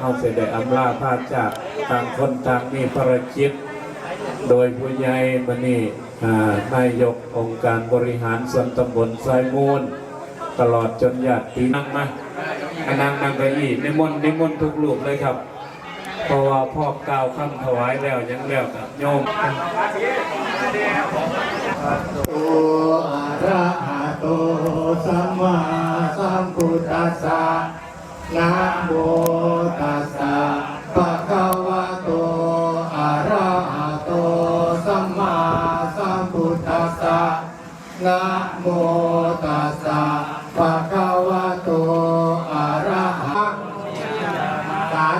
เอาเสด็จอำลาพาจากต่างคนต่างมีภารกิจ โดยผู้ใหญ่มณีอ่านายกองค์การบริหารส่วนตำบลทรายมูล ตลอดจนญาตินั่งมาอะนั่งนั่งไปอีกนิมนต์นิมนต์ทุกลูกเลยครับเพราะว่าพ่อกล่าวคำถวายแล้วยังแล้วกับโยมโออะระหะโตสัมมาสัมพุทธัสสะนะโม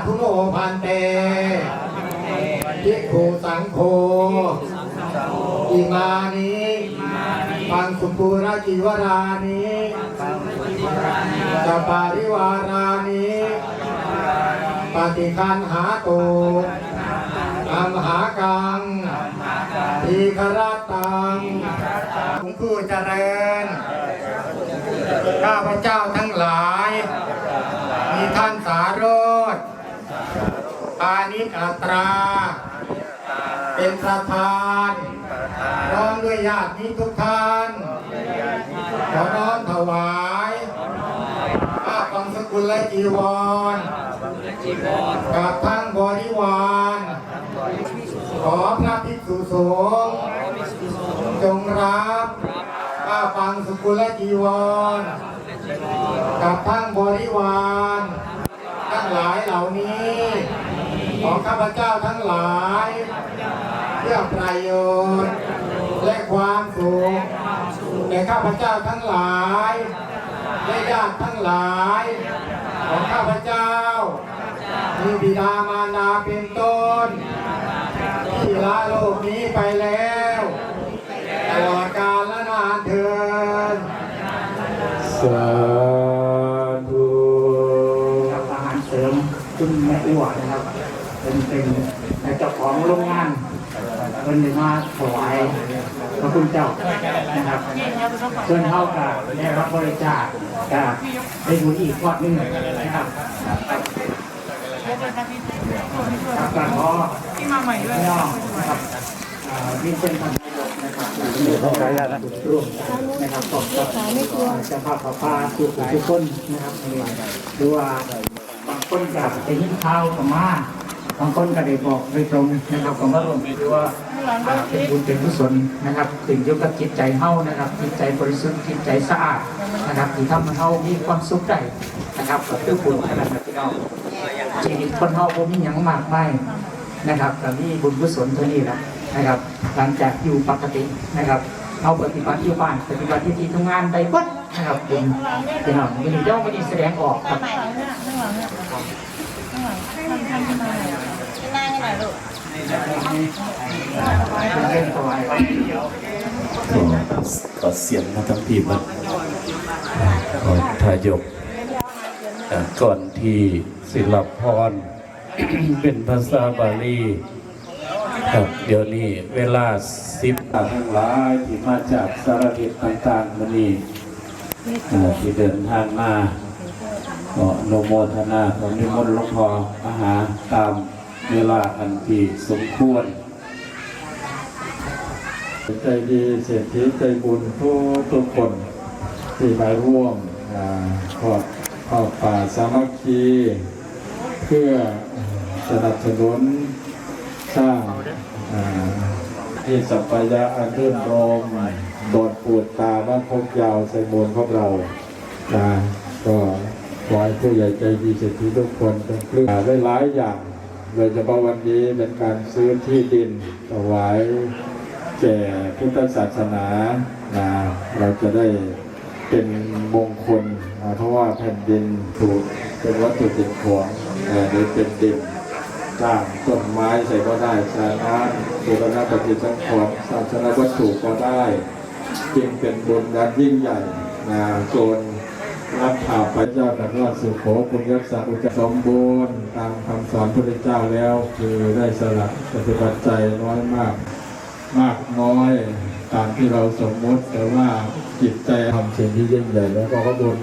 ธุโมพันเตภิกขุสังโฆอิมานิปังสุปุระจิวรานิสัปปาริวารานิปฏิคันหาตุอัมหากังทีครตังคุณผู้เจริญ ข้าพเจ้าทั้งหลาย มีท่านสารสปา นิกอัตรา เป็นประธานพร้อมด้วยญาติมิตรทุกท่านขอน้อมถวายผ้าปังสกุลและจีวรกับทั้งบริวารขอพระภิกษุสงฆ์จงรับผ้าปังสกุลและจีวรกับทั้งบริวารทั้งหลายเหล่านี้ ของข้าพเจ้าทั้งหลาย เพื่อประโยชน์ และความสุขแก่ข้าพเจ้าทั้งหลายและญาติทั้งหลาย ของข้าพเจ้ามีบิดามารดาเป็นต้นที่ละโลกนี้ไปแล้วตลอดกาลและนานเทินสาธุครับอาหารเสริมคุณแม่อ้วนะครับ เป็นเป็นเจ้าของโรงงานเป็นมาถวายพระคุณเจ้านะครับส่วนเขากับได้รับบริจาคกับได้บุญอีกทอดหนึงนะครับครับการขอพี่มาใหม่ด้วยนะครับอ่เซนต์นธุ์นายกนะครับร่วมนนะครับขอบคุณเจ้าภาพพระปาทุกทุกคนนะครับหรือว่าบางคนกับไปยินข้าวกับมา บางคนก็ได้บอกโดยตรงนะครับก็มาร่วมถือว่าอ่าเป็นบุญเป็นกุศลนะครับถึงยู่กับจิตใจเฮานะครับจิตใจบริสุทธิ์จิตใจสะอาดนะครับที่ทำให้เฮามีความสุขได้นะครับก็คือบุญขนาดพี่น้องชีวิตคนเฮาบ่มีหยังมากมายนะครับก็มีบุญกุศลเท่านี้แหละนะครับ หลังจากอยู่ปกตินะครับเอาปฏิบัติอยู่บ้านปฏิบัติที่ที่ทำงานได้เบิดนะครับบุญพี่น้องวันนี้เจ้าวันนี้แสดงออกครับ เป็นเรื่องถวาย ขอขอเสียงมาทั้งทีมันขอทายก ก่อนที่ศิลปพรเป็นภาษาบาลีครับเดี๋ยวนี้เวลาสิบทั้งหลายที่มาจากสารทิศต่างๆมันนี่ที่เดินทางมาขออนุโมทนาขอนิมนต์หลวงพ่อมาหาตาม เวลาอันที่สมควร ใจดีเศรษฐีใจบุญทุกทุกคนที่มาร่วมขอดขอบป่าสามัคคี เพื่อสนับสนุนสร้างที่สัปปายะอันรื่นรมโดดปูดตาบ้านพกยาวใส่บนพวกเราก็ขอให้ผู้ใหญ่ใจดีเศรษฐีทุกคนเป็นเครื่องได้หลายอย่าง โดยเฉพาะวันนี้เป็นการซื้อที่ดินถวายแก่พุทธศาสนานะเราจะได้เป็นมงคลนะเพราะว่าแผ่นดินถูกเป็นวัตถุดิบของนะหรือเป็นดินสร้างต้นไม้ใส่ก็ได้สร้างน้ำบูรณะปฏิสังขรณ์ศาสนวัตถุก็ได้ จึงเป็นบุญนันยิ่งใหญ่นะโจน รับข่าวพระเจ้าตรัสว่าสุโขปุญญสาอุจสมบูรณ์ตามคำสอนพระเจ้าแล้ว คือได้สละปฏิบัติใจน้อยมาก มากน้อยตามที่เราสมมติแต่ว่าจิตใจทำสิ่งที่ยิ่งใหญ่แล้วก็ขบุญ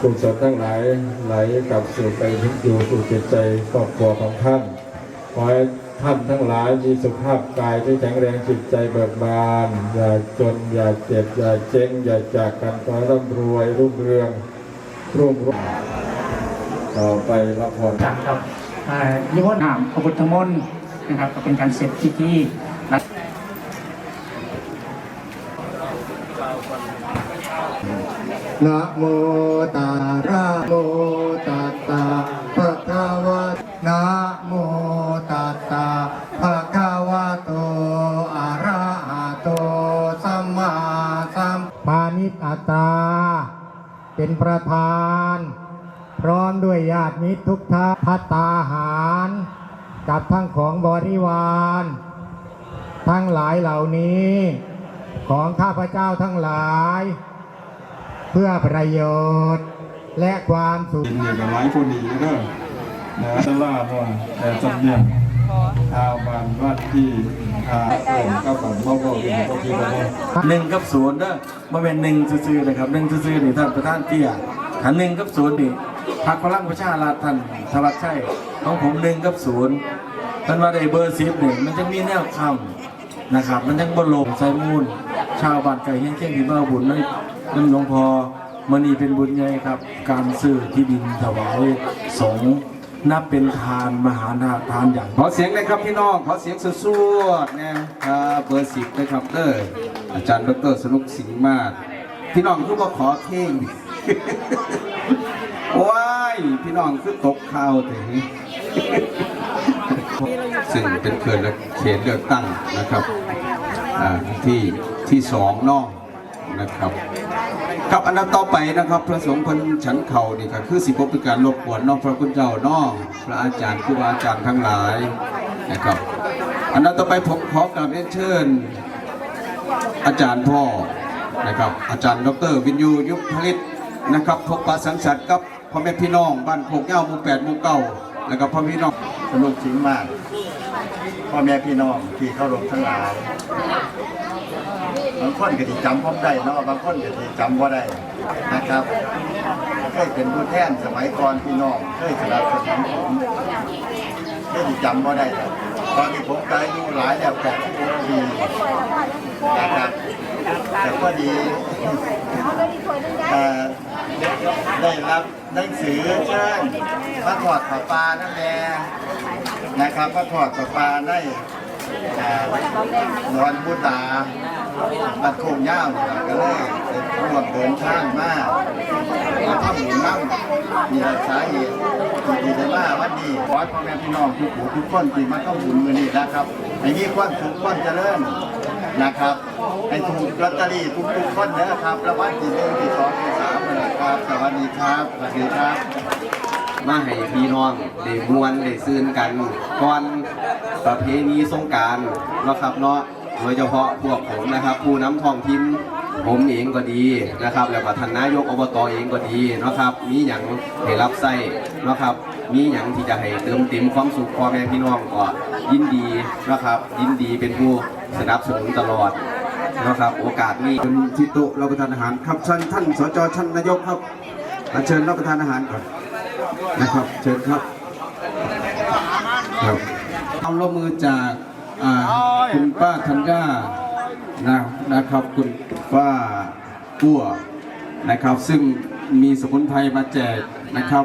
กุศลทั้งหลายไหลกลับสู่ไปถึงอยู่สู่จิตใจครอบครัวของท่านขอให้ท่านทั้งหลายมีสุขภาพกายที่แข็งแรงจิตใจเบิกบาน อย่าจนอย่าเจ็บอย่าเจ๊งอย่าจากกันขอให้ร่ำรวยรุ่งเรือง รุ่งรุ่งต่อไปรับพรจังครับอ่านิมนต์นามพระพุทธมนต์นะครับก็เป็นการเสร็จพิธีนะนะโมตัสระโมตัสสะภะคะวะนะโมตัสสะภะคะวะโตอะระหะโตสัมมาสัมปานิตอัตตา เป็นประธาน พร้อมด้วยญาติมิตรทุกท่านพัตตาหาร กับทั้งของบริวาร ทั้งหลายเหล่านี้ ของข้าพเจ้าทั้งหลาย เพื่อประโยชน์ และความสุขเป็นอยกับหลายคนอีเด้อนะตลาดว่าแต่จำเนีย ชาวบ้านวัดที่อาเอ่ยก็แบบเมาเบาอยู่ก็คิดว่าหนึ่งกับศูนย์เด้อมาเป็นหนึ่งซื่อๆนะครับหนึ่งซื่อๆนี่ท่านประธานเตี้ยถ้าหนึ่งกับศูนย์นี่พรรคพลังประชารัฐท่านธวัชชัยของผมหนึ่งกับศูนย์ท่านว่าได้เบอร์สิบหนึ่งมันจะมีแนวคำนะครับ มันยังบนลมใส่มูลชาวบ้านไก่เฮี้ยงเคี่ยงที่มาเอาบุญนั่นนั่นหลวงพอมันนี่เป็นบุญใหญ่ครับ การซื้อที่ดินถวายสงฆ์ นับเป็นทานมหานาทานอย่างขอเสียงเลยครับพี่น้องขอเสียงสวดๆนะครับเบอร์สิบนะครับเด้ออาจารย์ดรสนุกสิงห์มาศพี่น้องคือว่าขอเข่งว้ายพี่น้องคือตกข่าวถึงซึ่งเป็นเขตและเขตเลือกตั้งนะครับที่ที่สองเนอกนะครับ ครับอันดับต่อไปนะครับ พระสงฆ์เพันฉันเข่านี่ก็คือสิบเป็นการรบกวนน้องพระคุณเจ้าน้องพระอาจารย์ครูบาอาจารย์ทั้งหลายนะครับ อันดับต่อไปผมขอกราบเรียนเชิญ อาจารย์พ่อนะครับ อาจารย์ดรวินยูยุพผลิตนะครับพบปะสังสรรค์กับพ่อแม่พี่น้องบ้านโคกเง้าหมู่แปดหมู่เก้านะครับพ่อพี่น้องสนุกจริงมาก พ่อแม่พี่น้องที่เข้ารบทั้งหลายางคนก็ที่จำผมได้เนาะบางคนก็ที่จำว่าได้นะครับเคยเป็นผู้แทนสมัยก่อนพี่น้องเคยสนับสนุนผมเคยที่จำว่าได้ตอนนี้ผมได้อายู่หลายแล้วแปดสิบปีนะครับแต่ก็ดีได้รับหนังสือเชิญพระถอดผ้าป่านั่นแหละนะครับพระถอดผ้าป่าได้นอนบุตา บัดโคงย่าวนี่ล่ะก็เลยรวมเดินทางมามาทำบุญนั่งมีสาเหตุที่ดีได้มาวันนี้ขอให้พ่อแม่พี่น้องทุกผู้ทุกคนที่มาทำบุญมือนี้นะครับให้มีความสุขความเจริญนะครับให้ถูกลอตเตอรี่ทุกๆคนนะครับรางวัลที่หนึ่งที่สองที่สามนะครับ สวัสดีครับสวัสดีครับ มาให้พี่น้องได้มวนได้ซื่นกันก่อนประเพณีสงกรารนะครับเนาะ โดยเฉพาะพวกผมนะครับ ผู้นำทองถิ่นผมเองก็ดีนะครับ แล้วก็ท่านนายกอบตเองก็ดีนะครับ มีอย่างให้รับใส่เนะครับ มีอย่างที่จะให้เติมเต็มความสุขพ่อแม่พี่น้องก็ยินดีนะครับ ยินดีเป็นผู้สนับสนุนตลอดนะครับ โอกาสนี้เป็นทิโตุรับประทานอาหารครับเชิญท่านสจท่านนายกครับเชิญรับประทานอาหารก่อนนะครับ เชิญครับครับความร่วมมือจาก คุณป้าธัญญานะนะครับคุณป้ากั้วนะครับ ซึ่งมีสมุนไพรมาแจกนะครับ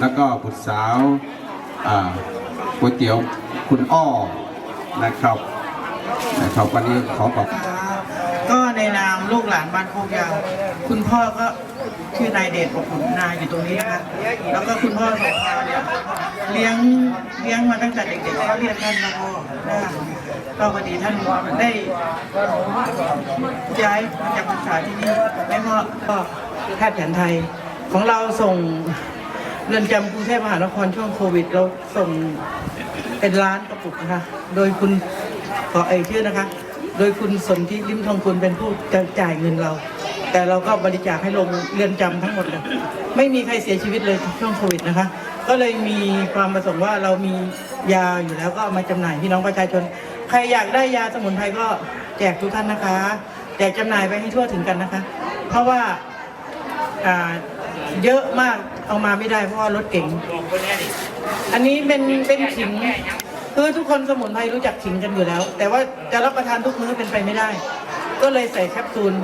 แล้วก็บุตรสาวก๋วยเตี๋ยวคุณอ้อนะครับนะครับวันนี้ขอขอบ ในนามลูกหลานบ้านโคกยาว คุณพ่อก็ชื่อนายเดชอบอุ่นนาอยู่ตรงนี้นะคะแล้วก็คุณพ่อของเราเนี่ยเลี้ยงเลี้ยงมาตั้งแต่เด็กๆก็เรียกท่านมาพ่อนะคะก็พอดีท่านได้ย้ายมาจากภาษาที่นี่แล้วก็ก็แพทย์แผนไทยของเราส่งเรือนจำกรุงเทพมหานครช่วงโควิด เราส่งเป็นล้านกระปุกนะคะ โดยคุณขอเอ่ยชื่อนะคะ โดยคุณสนธิลิมทองคุณเป็นผู้จ,จ่ายเงินเรา แต่เราก็บริจาคให้ลงเรือนจำทั้งหมดเลยไม่มีใครเสียชีวิตเลยช่วงโควิดนะคะ ก็เลยมีความประสงค์ว่าเรามียาอยู่แล้วก็เอามาจำหน่ายพี่น้องประชาชน ใครอยากได้ยาสมุนไพรก็แจกทุกท่านนะคะแจกจำหน่ายไปให้ทั่วถึงกันนะคะ เพราะว่าอ่าเยอะมากเอามาไม่ได้เพราะว่ารถเก๋งอันนี้เป็นเป็นขิง คือทุกคนสมุนไพรรู้จักขิงกันอยู่แล้ว แต่ว่าจะรับประทานทุกมื้อเป็นไปไม่ได้ ก็เลยใส่แคปซูล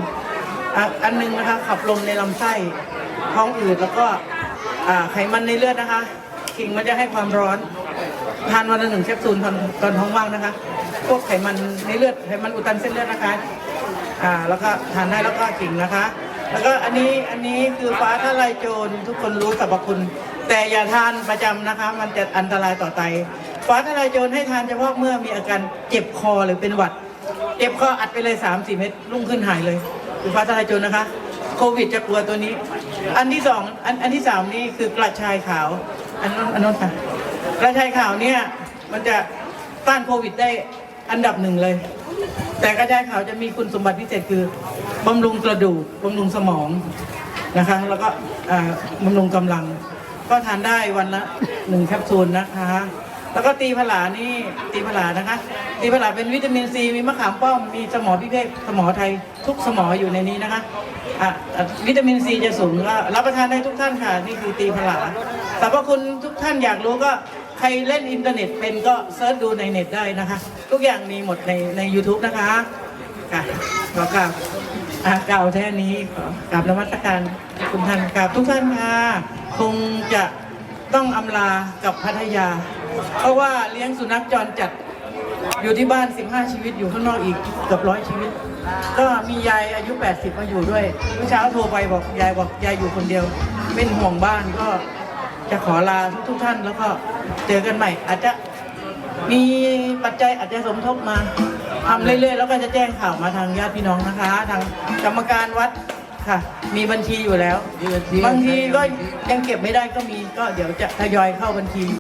อันหนึงนะคะขับลมในลำไส้ท้องอืดแล้วก็ไขมันในเลือดนะคะขิงมันจะให้ความร้อนทานวันละหนึ่งแคปซูลตอนตอนท้องว่างนะคะ พวกไขมันในเลือดไขมันอุดตันเส้นเลือดนะคะอ่าแล้วก็ทานได้แล้วก็กิ่งนะคะ แล้วก็อันนี้อันนี้คือฟ้าทะลายโจรทุกคนรู้สรรพคุณ แต่อย่าทานประจำนะคะ มันจะอันตรายต่อไต ฟ้าทะลายโจรให้ทานเฉพาะเมื่อมีอาการเจ็บคอหรือเป็นหวัด เจ็บคออัดไปเลย3 4เม็ดรุ่งขึ้นหายเลยคือฟ้าทะลายโจรนะคะ โควิดจะกลัวตัวนี้ อันที่สองอันอันที่สามนี่คือกระชายขาว อันนั้นอันนั้นค่ะกระชายขาวเนี่ยมันจะต้านโควิดได้อันดับหนึ่งเลย แต่กระชายขาวจะมีคุณสมบัติพิเศษคือบำรุงกระดูกบำรุงสมองนะคะแล้วก็บำรุงกำลัง ก็ทานได้วันละหนึ่งแคปซูลนะคะ แล้วก็ตีผลานี่ตีผลานะคะ ตีผลาเป็นวิตามินซีมีมะขามป้อมมีสมอพิเภกสมอไทยทุกสมออยู่ในนี้นะคะอะวิตามินซีจะสูงก็รับประทานได้ทุกท่านค่ะนี่คือตีผลาสรรพคุณทุกท่านอยากรู้ก็ใครเล่นอินเทอร์เน็ตเป็นก็เซิร์ชดูในเน็ตได้นะคะ ทุกอย่างมีหมดในใน YouTube นะคะค่ะขอกราบกล่าวแค่นี้ขอกราบนมัสการคุณท่านกราบทุกท่านค่ะคงจะต้องอำลากับพัทยา เพราะว่าเลี้ยงสุนัขจรจัดอยู่ที่บ้าน 15 ชีวิตอยู่ข้างนอกอีกเกือบร้อยชีวิต ก็มียายอายุ 80 มาอยู่ด้วยเมื่อเช้าโทรไปบอกยายบอกยายอยู่คนเดียว เป็นห่วงบ้านก็จะขอลาทุกๆท่านแล้วก็เจอกันใหม่ อาจจะมีปัจจัยอาจจะสมทบมาทำเรื่อยๆ แล้วก็จะแจ้งข่าวมาทางญาติพี่น้องนะคะ ทางกรรมการวัดค่ะ มีบัญชีอยู่แล้ว บางทีก็ยังเก็บไม่ได้ก็มีก็เดี๋ยวจะทยอยเข้าบัญชี